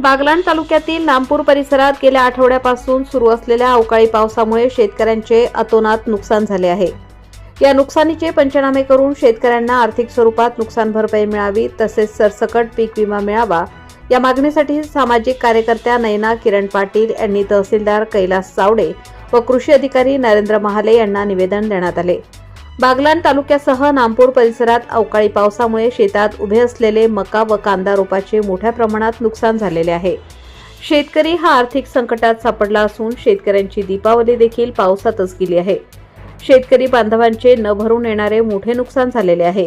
बागलाण तालुक्यातील नामपूर परिसरात गेल्या आठवड्यापासून सुरू असलेल्या अवकाळी पावसामुळे शेतकऱ्यांचे अतोनात नुकसान झाले आहे. या नुकसानीचे पंचनामे करून शेतकऱ्यांना आर्थिक स्वरूपात नुकसान भरपाई मिळावी तसेच सरसकट पीक विमा मिळावा या मागणीसाठी सामाजिक कार्यकर्त्या नयना किरण पाटील यांनी तहसीलदार कैलास चावडे व कृषी अधिकारी नरेंद्र महाले यांना निवेदन देण्यात आले. बागलाण तालुक्यासह नामपूर परिसरात अवकाळी पावसामुळे शेतात उभे असलेले मका व कांदा रोपाचे मोठ्या प्रमाणात नुकसान झालेले आहे. शेतकरी हा आर्थिक संकटात सापडला असून शेतकऱ्यांची दीपावली देखील पावसातच गेली आहे. शेतकरी बांधवांचे न भरून येणारे मोठे नुकसान झालेले आहे.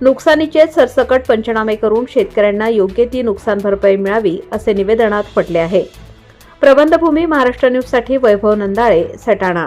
नुकसानीचे सरसकट पंचनामे करून शेतकऱ्यांना योग्य ती नुकसान भरपाई मिळावी असे निवेदनात म्हटले आहे. प्रबंधभूमी महाराष्ट्र न्यूजसाठी वैभव नंदाळे सटाणा.